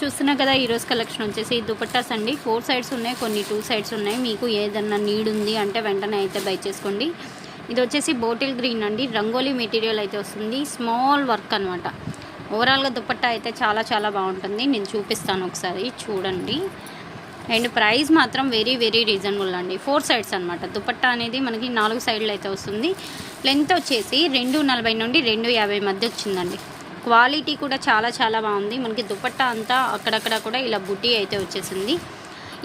చూస్తున్నా కదా ఈరోజు కలెక్షన్ వచ్చేసి దుపట్టాస్ అండి. ఫోర్ సైడ్స్ ఉన్నాయి కొన్ని టూ సైడ్స్ ఉన్నాయి. మీకు ఏదన్నా నీడ్ ఉంది అంటే వెంటనే అయితే బై చేసుకోండి. ఇది వచ్చేసి బోటిల్ గ్రీన్ అండి. రంగోలీ మెటీరియల్ అయితే వస్తుంది. స్మాల్ వర్క్ అనమాట ఓవరాల్గా దుపట్టా అయితే చాలా చాలా బాగుంటుంది. నేను చూపిస్తాను ఒకసారి చూడండి. అండ్ ప్రైస్ మాత్రం వెరీ వెరీ రీజనబుల్ అండి. ఫోర్ సైడ్స్ అనమాట దుపట్టా అనేది మనకి నాలుగు సైడ్లు అయితే వస్తుంది. లెంత్ వచ్చేసి రెండు నలభై నుండి రెండు యాభై మధ్య వచ్చిందండి. క్వాలిటీ కూడా చాలా చాలా బాగుంది. మనకి దుపట్టా అంతా అక్కడక్కడ కూడా ఇలా బుట్టి అయితే వచ్చేసింది.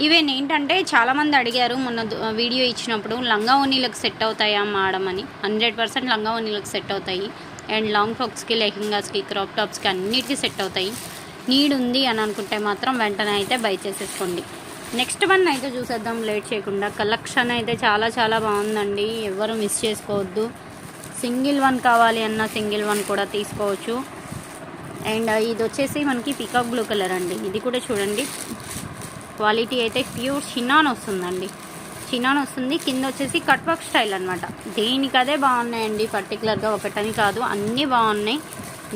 ఈవెన్ ఏంటంటే చాలామంది అడిగారు మొన్న వీడియో ఇచ్చినప్పుడు లంగా ఓనీలకు సెట్ అవుతాయా మేడం అని. హండ్రెడ్ పర్సెంట్ లంగా ఓనీలకు సెట్ అవుతాయి. అండ్ లాంగ్ ఫ్రాక్స్కి లెహింగాస్కి క్రాప్ టాప్స్కి అన్నిటికీ సెట్ అవుతాయి. నీడ్ ఉంది అని అనుకుంటే మాత్రం వెంటనే అయితే బై చేసేసుకోండి. నెక్స్ట్ వన్ అయితే చూసేద్దాం లేట్ చేయకుండా. కలెక్షన్ అయితే చాలా చాలా బాగుందండి. ఎవరు మిస్ చేసుకోవద్దు. సింగిల్ వన్ కావాలి అన్న సింగిల్ వన్ కూడా తీసుకోవచ్చు. అండ్ ఇది వచ్చేసి మనకి పికాక్ బ్లూ కలర్ అండి. ఇది కూడా చూడండి. క్వాలిటీ అయితే ప్యూర్ చిన్నాన్ వస్తుందండి. చిన్నాన్ వస్తుంది. కింద వచ్చేసి కట్ వర్క్ స్టైల్ అనమాట దేనికదే బాగున్నాయండి? పర్టికులర్గా ఒకటని కాదు. అన్నీ బాగున్నాయి.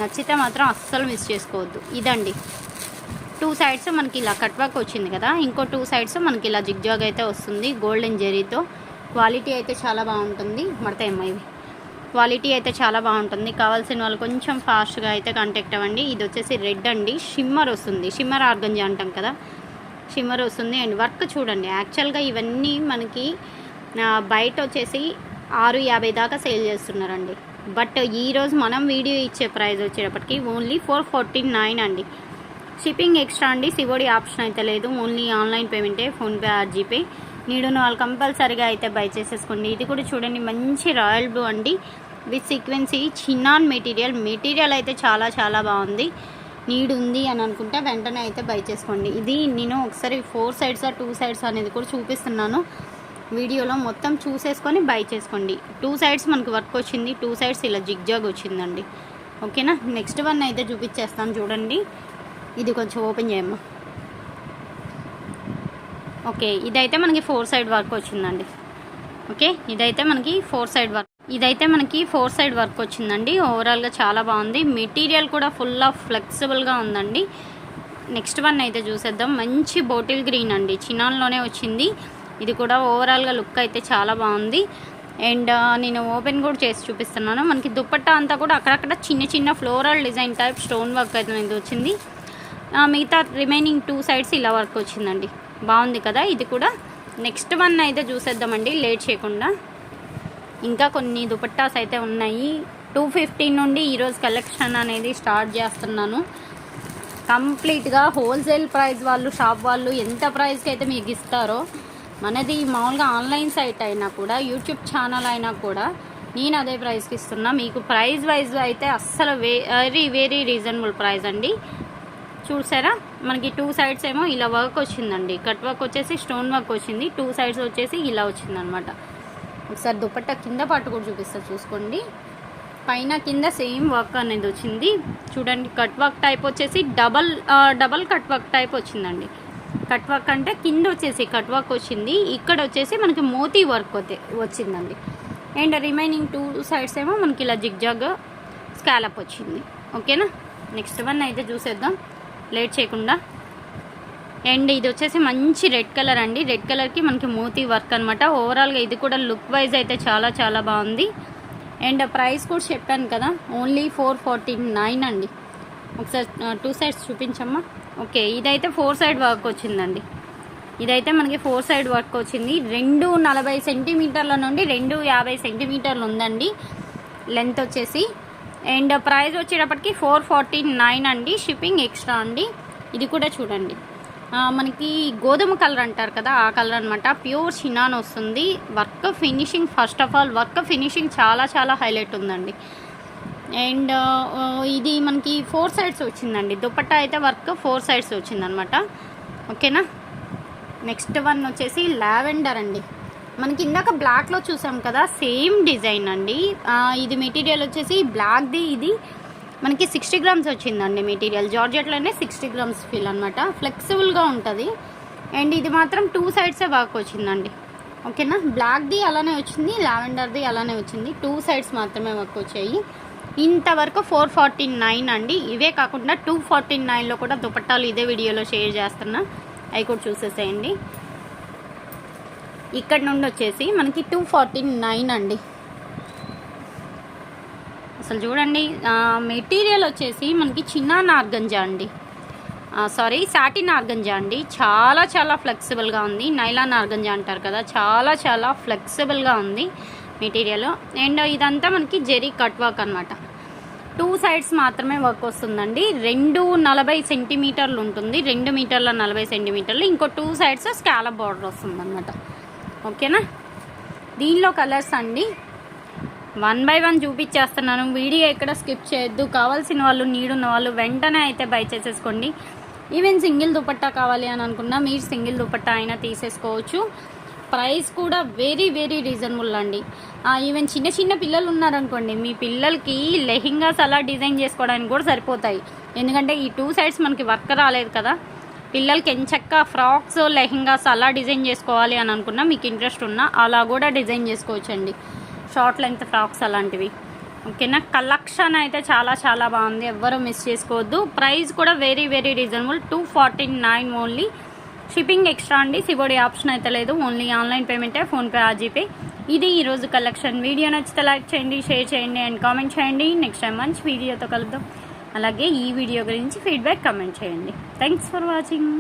నచ్చితే మాత్రం అస్సలు మిస్ చేసుకోవద్దు. ఇదండి. టూ సైడ్స్ మనకి ఇలా కట్ వర్క్ వచ్చింది కదా. ఇంకో టూ సైడ్స్ మనకి ఇలా జిగ్జాగ్ అయితే వస్తుంది. గోల్డెన్ జెరీతో క్వాలిటీ అయితే చాలా బాగుంటుంది. మడతాయమ్మ ఇవి. క్వాలిటీ అయితే చాలా బాగుంటుంది. కావాల్సిన వాళ్ళు కొంచెం ఫాస్ట్గా అయితే కాంటాక్ట్ అవ్వండి. ఇది వచ్చేసి రెడ్ అండి. షిమ్మర్ వస్తుంది. షిమ్మర్ ఆర్గంజా అంటాం కదా? షిమ్మర్ వస్తుంది. అండ్ వర్క్ చూడండి. యాక్చువల్గా ఇవన్నీ మనకి బయట వచ్చేసి ఆరు యాభై దాకా సేల్ చేస్తున్నారండి. బట్ ఈరోజు మనం వీడియో ఇచ్చే ప్రైస్ వచ్చేటప్పటికి ఓన్లీ ఫోర్ ఫార్టీ నైన్ అండి. షిప్పింగ్ ఎక్స్ట్రా అండి. సివోడి ఆప్షన్ అయితే లేదు. ఓన్లీ ఆన్లైన్ పేమెంటే ఫోన్పే ఆర్ జీపే నీడును వాళ్ళు కంపల్సరీగా అయితే బై చేసేసుకోండి. ఇది కూడా చూడండి. మంచి రాయల్ బ్లూ అండి. With sequence chinon material. Material అయితే చాలా చాలా బాగుంది. నీడ్ ఉంది అని అనుకుంటే వెంటనే అయితే బై చేసుకోండి. ఇది నేను ఒకసారి ఫోర్ సైడ్స్ టూ సైడ్స్ అనేది కూడా చూపిస్తున్నాను. వీడియోలో మొత్తం చూసేసుకొని బై చేసుకోండి. టూ సైడ్స్ మనకు వర్క్ వచ్చింది. టూ సైడ్స్ ఇలా జిగ్జాగ్ వచ్చిందండి. ఓకేనా? నెక్స్ట్ వన్ అయితే చూపించేస్తాను చూడండి. ఇది కొంచెం ఓపెన్ చేయమ్మా. ఓకే ఇదైతే మనకి ఫోర్ సైడ్ వర్క్ వచ్చిందండి. ఓకే ఇదైతే మనకి ఫోర్ సైడ్ వర్క్ ఇదైతే మనకి ఫోర్ సైడ్ వర్క్ వచ్చిందండి. ఓవరాల్గా చాలా బాగుంది. మెటీరియల్ కూడా ఫుల్ ఆఫ్ ఫ్లెక్సిబుల్గా ఉందండి. నెక్స్ట్ వన్ అయితే చూసేద్దాం. మంచి బాటిల్ గ్రీన్ అండి. చినాన్లోనే వచ్చింది. ఇది కూడా ఓవరాల్గా లుక్ అయితే చాలా బాగుంది. అండ్ uh, నేను ఓపెన్ కూడా చేసి చూపిస్తున్నాను. మనకి దుప్పట్టా అంతా కూడా అక్కడక్కడ చిన్న చిన్న floral design type stone work అయితే వచ్చింది. మిగతా రిమైనింగ్ టూ సైడ్స్ ఇలా వర్క్ వచ్చిందండి. బాగుంది కదా? ఇది కూడా. నెక్స్ట్ వన్ అయితే చూసేద్దామండి. లేట్ చేయకుండా. ఇంకా కొన్ని దుపట్టాస్ అయితే ఉన్నాయి. టూ ఫిఫ్టీన్ నుండి ఈరోజు కలెక్షన్ అనేది స్టార్ట్ చేస్తున్నాను. కంప్లీట్గా హోల్సేల్ ప్రైస్ వాళ్ళు షాప్ వాళ్ళు ఎంత ప్రైస్కి అయితే మీకు ఇస్తారో మనది మామూలుగా ఆన్లైన్ సైట్ అయినా కూడా యూట్యూబ్ ఛానల్ అయినా కూడా నేను అదే ప్రైస్కి ఇస్తున్నా. మీకు ప్రైస్ వైజ్ అయితే అస్సలు వెరీ వెరీ రీజనబుల్ ప్రైస్ అండి. చూసారా? మనకి టూ సైడ్స్ ఏమో ఇలా వర్క్ వచ్చిందండి. కట్ వర్క్ వచ్చేసి స్టోన్ వర్క్ వచ్చింది. టూ సైడ్స్ వచ్చేసి ఇలా వచ్చిందనమాట. ఒకసారి దుపట్టా కింద పట్టు కూడా చూపిస్తా చూసుకోండి. పైన కింద సేమ్ వర్క్ అనేది వచ్చింది. చూడండి కట్ వర్క్ టైప్ వచ్చేసి double double cut work type వచ్చిందండి. కట్ వర్క్ అంటే కింద వచ్చేసి కట్ వర్క్ వచ్చింది. ఇక్కడ వచ్చేసి మనకి మోతీ వర్క్ వచ్చిందండి. అండ్ రిమైనింగ్ టూ సైడ్స్ ఏమో మనకి ఇలా జిగ్జాగ్ స్కాలప్ వచ్చింది. ఓకేనా? నెక్స్ట్ వన్ అయితే చూసేద్దాం. లేట్ చేయకుండా. అండ్ ఇది వచ్చేసి మంచి రెడ్ కలర్ అండి. రెడ్ కలర్కి మనకి మూతి వర్క్ అనమాట ఓవరాల్గా ఇది కూడా లుక్ వైజ్ అయితే చాలా చాలా బాగుంది. అండ్ ప్రైస్ కూడా చెప్పాను కదా ఓన్లీ ఫోర్ ఫార్టీ నైన్ అండి. ఒకసారి టూ సైడ్స్ చూపించమ్మా. ఓకే ఇదైతే ఫోర్ సైడ్ వర్క్ వచ్చిందండి. ఇదైతే మనకి ఫోర్ సైడ్ వర్క్ వచ్చింది. రెండు నలభై సెంటీమీటర్ల నుండి రెండు యాభై సెంటీమీటర్లు ఉందండి లెంత్ వచ్చేసి. అండ్ ప్రైస్ వచ్చేటప్పటికి ఫోర్ ఫార్టీ నైన్ అండి. షిప్పింగ్ ఎక్స్ట్రా అండి. ఇది కూడా చూడండి. మనకి గోధుమ కలర్ అంటారు కదా ఆ కలర్ అనమాట ప్యూర్ షినాన్ వస్తుంది. Work finishing first of all work finishing చాలా చాలా హైలైట్ ఉందండి. అండ్ ఇది మనకి ఫోర్ సైడ్స్ వచ్చిందండి. దుపట్టా అయితే వర్క్ ఫోర్ సైడ్స్ వచ్చిందనమాట ఓకేనా? నెక్స్ట్ వన్ వచ్చేసి లావెండర్ అండి. మనకి ఇందాక బ్లాక్లో చూసాం కదా సేమ్ డిజైన్ అండి. ఇది మెటీరియల్ వచ్చేసి బ్లాక్ది ఇది మనకి సిక్స్టీ గ్రామ్స్ వచ్చిందండి మెటీరియల్. జార్జెట్లోనే సిక్స్టీ గ్రామ్స్ ఫీల్ అనమాట ఫ్లెక్సిబుల్గా ఉంటుంది. అండ్ ఇది మాత్రం టూ సైడ్సే వర్క్ వచ్చిందండి. ఓకేనా? బ్లాక్ది అలానే వచ్చింది లావెండర్ది అలానే వచ్చింది. టూ సైడ్స్ మాత్రమే వర్క్ వచ్చాయి. ఇంతవరకు ఫోర్ ఫార్టీ నైన్ అండి. ఇవే కాకుండా టూ ఫార్టీ నైన్లో కూడా దుపట్టాలు ఇదే వీడియోలో షేర్ చేస్తున్నా. అవి కూడా చూసేసేయండి. ఇక్కడ నుండి వచ్చేసి మనకి టూ ఫార్టీ నైన్ అండి. అసలు చూడండి మెటీరియల్ వచ్చేసి మనకి చిన్న నార్గంజా అండి. సారీ సాటిన్ ఆర్గంజా అండి. చాలా చాలా ఫ్లెక్సిబుల్గా ఉంది. నైలాన్ ఆర్గంజా అంటారు కదా చాలా చాలా ఫ్లెక్సిబుల్గా ఉంది మెటీరియల్. అండ్ ఇదంతా మనకి జెరీ కట్ వర్క్ అనమాట టూ సైడ్స్ మాత్రమే వర్క్ వస్తుందండి. రెండు నలభై సెంటీమీటర్లు ఉంటుంది. రెండు మీటర్ల నలభై సెంటీమీటర్లు. ఇంకో టూ సైడ్స్ స్కాలప్ బార్డర్ వస్తుంది అనమాట ఓకేనా? దీనిలో కలర్స్ అండి. వన్ బై వన్ చూపించేస్తున్నాను. వీడియో ఎక్కడ స్కిప్ చేయొద్దు. కావాల్సిన వాళ్ళు నీడున్న వాళ్ళు వెంటనే అయితే బై చేసేసుకోండి. ఈవెన్ సింగిల్ దుపట్టా కావాలి అని అనుకున్నా మీరు సింగిల్ దుపట్టా అయినా తీసేసుకోవచ్చు. ప్రైస్ కూడా వెరీ వెరీ రీజనబుల్ అండి. ఈవెన్ చిన్న చిన్న పిల్లలు ఉన్నారనుకోండి మీ పిల్లలకి లెహింగాస్ అలా డిజైన్ చేసుకోవడానికి కూడా సరిపోతాయి. ఎందుకంటే ఈ టూ సైడ్స్ మనకి వర్క్ రాలేదు కదా. పిల్లలకి ఎంచక్క ఫ్రాక్స్ లెహింగాస్ అలా డిజైన్ చేసుకోవాలి అని అనుకున్నా మీకు ఇంట్రెస్ట్ ఉన్నా అలా కూడా డిజైన్ చేసుకోవచ్చండి. షార్ట్ లెంగ్త్ ఫ్రాక్స్ అలాంటివి. ఓకేనా కలెక్షన్ అయితే చాలా చాలా బాగుంది. ఎవ్వరూ మిస్ చేసుకోవద్దు. ప్రైస్ కూడా very very reasonable. Two forty nine only. Shipping extra అండి. సిబోడి ఆప్షన్ అయితే లేదు. ఓన్లీ ఆన్లైన్ పేమెంటే ఫోన్పే ఆజీపే. ఇది ఈరోజు కలెక్షన్. వీడియో నచ్చితే లైక్ చేయండి షేర్ చేయండి అండ్ కామెంట్ చేయండి. నెక్స్ట్ టైం మంచి వీడియోతో కలుద్దాం. అలాగే ఈ వీడియో గురించి ఫీడ్బ్యాక్ కమెంట్ చేయండి. Thanks for watching.